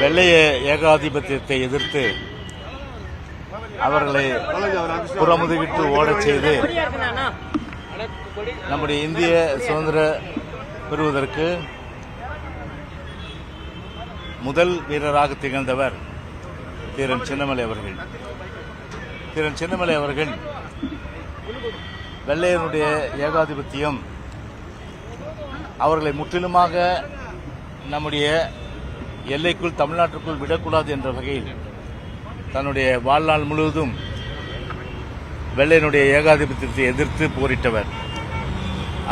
வெள்ளைய ஏகாதிபத்தியத்தை எதிர்த்து அவர்களை புறமுதுகிட்டு ஓடச் செய்து நம்முடைய இந்திய சுதந்திர பெறுவதற்கு முதல் வீரராக திகழ்ந்தவர் தீரன் சின்னமலை அவர்கள். தீரன் சின்னமலை அவர்கள் வெள்ளையனுடைய ஏகாதிபத்தியம் அவர்களை முற்றிலுமாக நம்முடைய எல்லைக்குள் தமிழ்நாட்டிற்குள் விடக்கூடாது என்ற வகையில் தன்னுடைய வாழ்நாள் முழுவதும் வெள்ளையனுடைய ஏகாதிபத்தியத்தை எதிர்த்து போரிட்டவர்.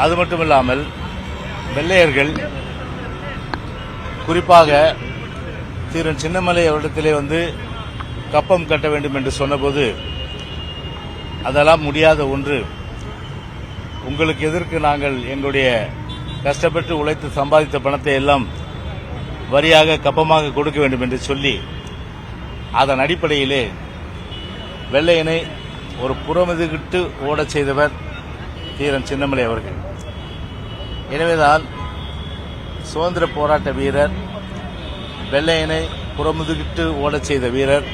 அது மட்டுமில்லாமல் வெள்ளையர்கள் குறிப்பாக தீரன் சின்னமலை அவரிடத்திலே வந்து கப்பம் கட்ட வேண்டும் என்று சொன்னபோது அதெல்லாம் முடியாத ஒன்று. உங்களுக்கு எதிர்க்கு நாங்கள் எங்களுடைய கஷ்டப்பட்டு உழைத்து சம்பாதித்த பணத்தை எல்லாம் வரியாக கப்பமாக கொடுக்க வேண்டும் என்று சொல்லி அதன் அடிப்படையிலே வெள்ளையனை ஒரு புறமுதுகிட்டு ஓடச் செய்தவர் தீரன் சின்னமலை அவர்கள். எனவேதான் சுதந்திர போராட்ட வீரர் வெள்ளையனை புறமுதுகிட்டு ஓடச் செய்த வீரர்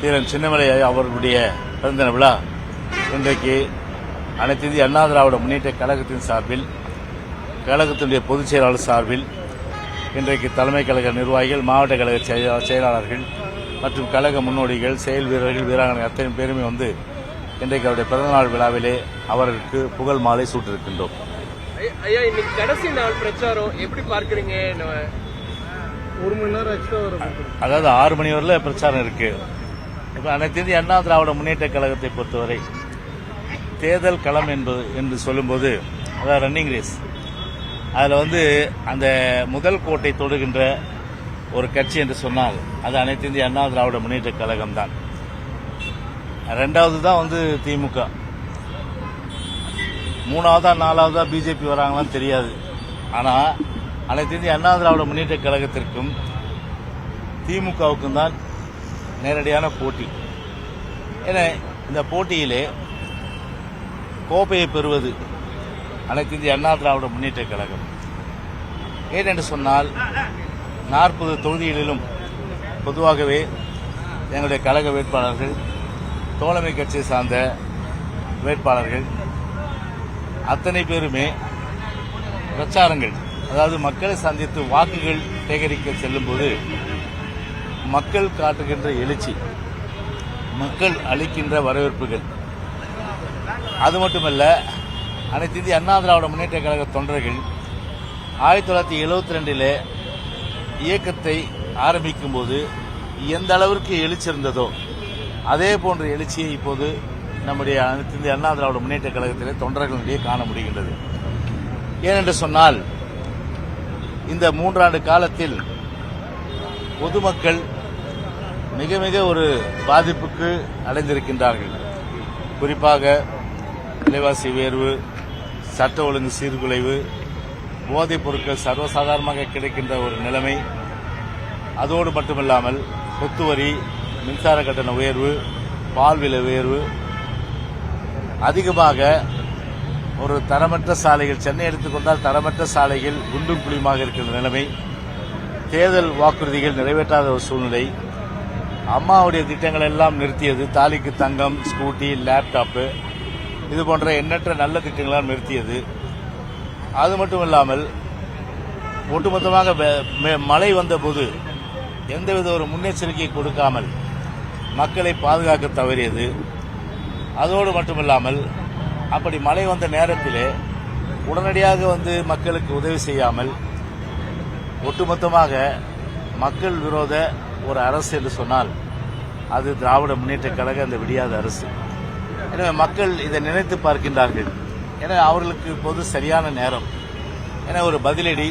தீரன் சின்னமலை அவர்களுடைய பிறந்த விழா. இன்றைக்கு அனைத்து இந்திய அண்ணா திராவிட முன்னேற்ற கழகத்தின் சார்பில் கழகத்தினுடைய பொதுச் செயலாளர் சார்பில் இன்றைக்கு தலைமை கழக நிர்வாகிகள் மாவட்ட கழக செயலா- செயலாளர்கள் மற்றும் கழக முன்னோடிகள் செயல் வீரர்கள் வீராங்கனை அத்தனை பேருமே வந்து இன்றைக்கு அவருடைய பிறந்தநாள் விழாவிலே அவருக்கு புகழ் மாலை சூட்டிருக்கின்றோம். ஐயா- ஐயா இன்னைக்கு கடைசி நாள் பிரச்சாரம் எப்படி பார்க்கறீங்க? ஒரு மணி நேரம் எக்ஸ்ட்ரா வரும் அதாவது ஆறு மணி வரையில பிரச்சாரம் இருக்கு. இப்ப அனைத்து இந்திய அண்ணா திராவிட முன்னேற்ற கழகத்தை பொறுத்தவரை தேர்தல் களம் என்பது என்று சொல்லும்போது அதாவது ரன்னிங் ரேஸ் அதில் வந்து அந்த முதல் கோட்டை தொடுகின்ற ஒரு கட்சி என்று சொன்னால் அது அனைத்து இந்திய அண்ணா திராவிட முன்னேற்ற கழகம் தான் ரெண்டாவது தான் வந்து திமுக. மூணாவதா நாலாவதா பிஜேபி வராங்களான்னு தெரியாது. ஆனால் அனைத்து இந்திய அண்ணா திராவிட முன்னேற்ற கழகத்திற்கும் திமுகவுக்கும் தான் நேரடியான போட்டி. ஏன்னா இந்த போட்டியிலே கோப்பையை பெறுவது அனைத்து இந்திய அண்ணா திராவிட முன்னேற்ற கழகம். ஏனென்று சொன்னால் நாற்பது தொகுதிகளிலும் பொதுவாகவே எங்களுடைய கழக வேட்பாளர்கள் தோழமை கட்சியை சார்ந்த வேட்பாளர்கள் அத்தனை பேருமே பிரச்சாரங்கள் அதாவது மக்களை சந்தித்து வாக்குகள் சேகரிக்க செல்லும்போது மக்கள் காட்டுகின்ற எழுச்சி மக்கள் அளிக்கின்ற வரவேற்புகள். அது மட்டுமல்ல அனைத்து இந்திய அண்ணா திராவிட முன்னேற்ற கழக தொண்டர்கள் ஆயிரத்தி தொள்ளாயிரத்தி எழுபத்தி ரெண்டில் இயக்கத்தை ஆரம்பிக்கும் போது எந்த அளவிற்கு எழுச்சி இருந்ததோ அதே போன்ற எழுச்சியை இப்போது நம்முடைய அனைத்து இந்திய அண்ணா திராவிட முன்னேற்ற கழகத்திலே தொண்டர்களிடையே காண முடிகின்றது. ஏனென்று சொன்னால் இந்த மூன்றாண்டு காலத்தில் பொதுமக்கள் மிக மிக ஒரு பாதிப்புக்கு அடைந்திருக்கின்றார்கள். குறிப்பாக விலைவாசி உயர்வு சட்ட ஒழுங்கு சீர்குலைவு போதைப் பொருட்கள் சர்வசாதாரணமாக கிடைக்கின்ற ஒரு நிலைமை. அதோடு மட்டுமில்லாமல் சொத்து வரி மின்சார கட்டண உயர்வு பால் விலை உயர்வு. அதிகமாக ஒரு தரமற்ற சாலைகள் சென்னை எடுத்துக்கொண்டால் தரமற்ற சாலைகள் குண்டும் குழியுமாக இருக்கிற நிலைமை. தேர்தல் வாக்குறுதிகள் நிறைவேற்றாத ஒரு சூழ்நிலை. அம்மாவுடைய திட்டங்கள் எல்லாம் நிறுத்தியது தாலிக்கு தங்கம் ஸ்கூட்டி லேப்டாப்பு. இது போன்ற எண்ணற்ற நல்ல திட்டங்களால் நிறுத்தியது. அது மட்டும் இல்லாமல் ஒட்டுமொத்தமாக மெ- மழை வந்தபோது எந்தவித ஒரு முன்னெச்சரிக்கை கொடுக்காமல் மக்களை பாதுகாக்க தவறியது. அதோடு மட்டுமில்லாமல் அப்படி மழை வந்த நேரத்திலே உடனடியாக வந்து மக்களுக்கு உதவி செய்யாமல் ஒட்டுமொத்தமாக மக்கள் விரோத ஒரு அரசு என்று சொன்னால் அது திராவிட முன்னேற்ற கழக அந்த விடியாத அரசு. எனவே மக்கள் இதை நினைத்து பார்க்கின்றார்கள். என அவர்களுக்கு இப்போது சரியான நேரம். என ஒரு பதிலடி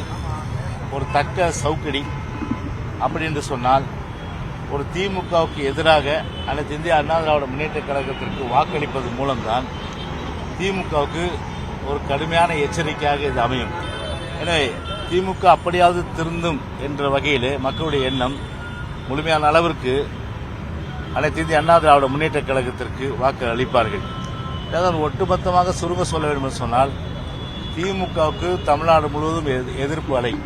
ஒரு தக்க சவுக்கடி அப்படி என்று சொன்னால் ஒரு திமுகவுக்கு எதிராக அனைத்து இந்திய அண்ணா திராவிட முன்னேற்ற கழகத்திற்கு வாக்களிப்பது மூலம்தான் திமுகவுக்கு ஒரு கடுமையான எச்சரிக்கையாக இது அமையும். எனவே திமுக அப்படியாவது திருந்தும் என்ற வகையிலே மக்களுடைய எண்ணம் முழுமையான அளவிற்கு அனைத்து இந்திய அண்ணா திராவிட முன்னேற்ற கழகத்திற்கு வாக்கு அளிப்பார்கள். அதாவது ஒட்டுமொத்தமாக சுருங்க சொல்ல வேண்டும் என்று சொன்னால் திமுகவுக்கு தமிழ்நாடு முழுவதும் எதி- எதிர்ப்பு அலை.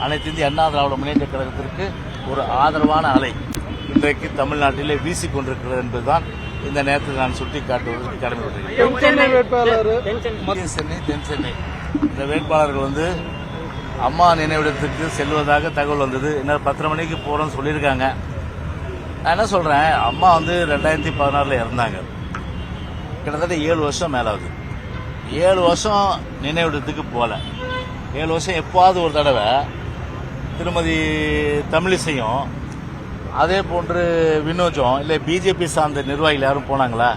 அனைத்து இந்திய அண்ணா திராவிட முன்னேற்ற கழகத்திற்கு ஒரு ஆதரவான அலை இன்றைக்கு தமிழ்நாட்டிலே வீசிக் கொண்டிருக்கிறது என்பதுதான் இந்த நேரத்தில் நான் சுட்டி காட்டுவதற்கு கடமைப்பட்டிருக்கிறேன் சென்னை தென் சென்னை. இந்த வேட்பாளர்கள் வந்து அம்மா நினைவிடத்துக்கு செல்வதாக தகவல் வந்தது. இன்னும் பத்தரை மணிக்கு போறோம்னு சொல்லியிருக்காங்க. நான் என்ன சொல்கிறேன் அம்மா வந்து ரெண்டாயிரத்தி பதினாறில் இறந்தாங்க. கிட்டத்தட்ட ஏழு வருஷம் மேலாகுது ஏழு வருஷம் நினைவிடத்துக்கு போகல ஏழு வருஷம் எப்போவாவது ஒரு தடவை திருமதி தமிழிசையும் அதே போன்று வினோஜம் இல்லை பிஜேபி சார்ந்த நிர்வாகிகள் யாரும் போனாங்களா?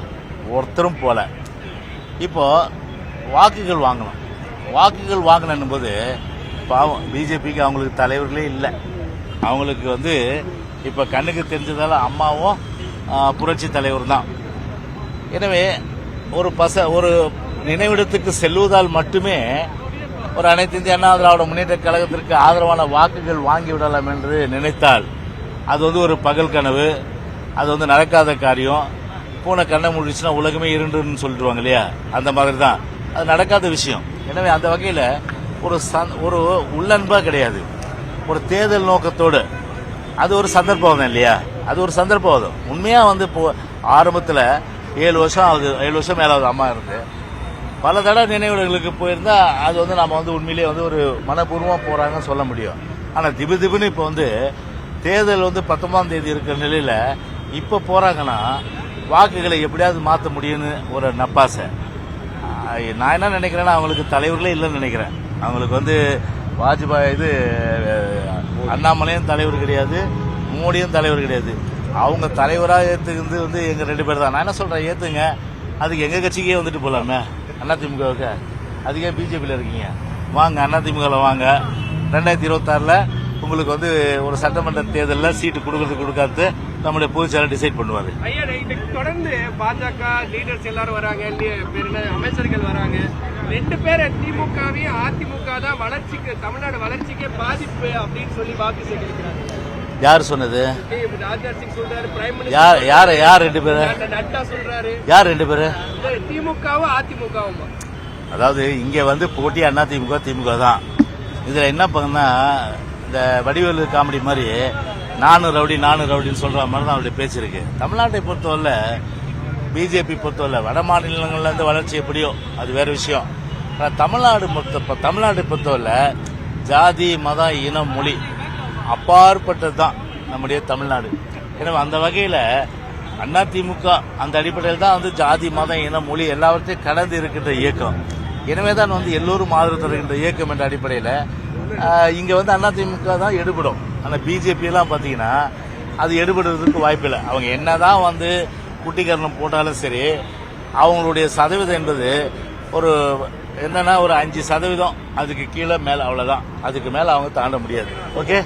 ஒருத்தரும் போகல இப்போது வாக்குகள் வாங்கணும். வாக்குகள் வாங்கணும் போது பாவம் பிஜேபிக்கு அவங்களுக்கு தலைவர்களே இல்லை. அவங்களுக்கு வந்து இப்போ கண்ணுக்கு தெரிஞ்சதால் அம்மாவும் புரட்சி தலைவர் தான். எனவே ஒரு பச ஒரு நினைவிடத்துக்கு செல்வதால் மட்டுமே ஒரு அனைத்து இந்திய அண்ணா திராவிட முன்னேற்ற கழகத்திற்கு ஆதரவான வாக்குகள் வாங்கி விடலாம் என்று நினைத்தால் அது வந்து ஒரு பகல் கனவு அது வந்து நடக்காத காரியம். பூனை கண்ணை முடிச்சுன்னா உலகமே இருண்டுன்னு சொல்லிடுவாங்க இல்லையா? அந்த மாதிரி தான். அது நடக்காத விஷயம். எனவே அந்த வகையில் ஒரு சந் ஒரு உள்ளன்பா கிடையாது. ஒரு தேர்தல் நோக்கத்தோடு அது ஒரு சந்தர்ப்பம் தான் இல்லையா? அது ஒரு சந்தர்ப்பம் தான் உண்மையாக வந்து இப்போ ஆரம்பத்தில் ஏழு வருஷம் ஆகுது ஏழு வருஷம் மேலாவது அம்மா இருந்து. பல தடவை நினைவிடங்களுக்கு போயிருந்தால் அது வந்து நம்ம வந்து உண்மையிலேயே வந்து ஒரு மனப்பூர்வமாக போகிறாங்கன்னு சொல்ல முடியும். ஆனால் திபு திபுன்னு இப்போ வந்து தேர்தல் வந்து பத்தொன்பதாம் தேதி இருக்கிற நிலையில் இப்போ போகிறாங்கன்னா வாக்குகளை எப்படியாவது மாற்ற முடியும்னு ஒரு நப்பாசை. நான் என்ன நினைக்கிறேன்னா அவங்களுக்கு தலைவர்களே இல்லைன்னு நினைக்கிறேன். அவங்களுக்கு வந்து வாஜ்பாய் இது அண்ணாமலையும் தலைவர் கிடையாது மோடியும் தலைவர் கிடையாது. அவங்க தலைவராக ஏற்றுக்கிறது வந்து எங்கள் ரெண்டு பேர் தான். நான் என்ன சொல்கிறேன் ஏற்றுங்க அதுக்கு எங்கள் கட்சிக்கே வந்துட்டு போகலாமே அதிமுகவுக்கு அதுக்கே பிஜேபியில் இருக்கீங்க? வாங்க அதிமுகவில் வாங்க. ரெண்டாயிரத்தி இருபத்தாறில் உங்களுக்கு வந்து ஒரு சட்டமன்ற தேர்தலில் சீட்டு கொடுக்கறது கொடுக்காது நம்முடைய பொதுச்செயலர் டிசைட் பண்ணுவார். ஐயா இதுக்கு தொடர்ந்து பாஜக லீடர்ஸ் எல்லாரும் வராங்க அமைச்சர்கள் வராங்க. ரெண்டு பேர் திமுகவையும் அதிமுக தான் வளர்ச்சிக்கு தமிழ்நாடு வளர்ச்சிக்கே பாதிப்பு அப்படின்னு சொல்லி வாக்கு சேகரிக்கிறாங்க. யார் சொன்னது? யார் யார் யார் ரெண்டு பேரு? யார் ரெண்டு பேரு? திமுகவும் அதிமுகவும்? அதாவது இங்க வந்து போட்டி அண்ணா திமுக திமுக தான். இதுல என்ன பண்ணா இந்த வடிவேலு காமெடி மாதிரி நானு ரவுடி நானு ரவுடின்னு சொல்கிற மாதிரி தான் அவருடைய பேச்சு இருக்கு. தமிழ்நாட்டை பொறுத்தவரை பிஜேபி பொறுத்தவரை வட மாநிலங்கள்லேருந்து வளர்ச்சி எப்படியோ அது வேறு விஷயம். ஆனால் தமிழ்நாடு பொறுத்த தமிழ்நாட்டை பொறுத்தவரை ஜாதி மதம் இனம் மொழி அப்பாற்பட்டது தான் நம்முடைய தமிழ்நாடு. எனவே அந்த வகையில அதிமுக அந்த அடிப்படையில் தான் வந்து ஜாதி மதம் இனம் மொழி எல்லாவற்றையும் கடந்து இருக்கின்ற இயக்கம். எனவே தான் வந்து எல்லோரும் ஆதரவு தருகின்ற இயக்கம் என்ற அடிப்படையில் இங்கே வந்து அதிமுக தான் எடுபடும். ஆனால் பிஜேபியெல்லாம் பார்த்தீங்கன்னா அது எடுபடுறதுக்கு வாய்ப்பில்லை. அவங்க என்ன தான் வந்து குட்டிக்கரணம் போட்டாலும் சரி அவங்களுடைய சதவீதம் என்பது ஒரு என்னன்னா ஒரு அஞ்சு சதவீதம். அதுக்கு கீழே மேலே அவ்வளோதான் அதுக்கு மேலே அவங்க தாண்ட முடியாது. ஓகே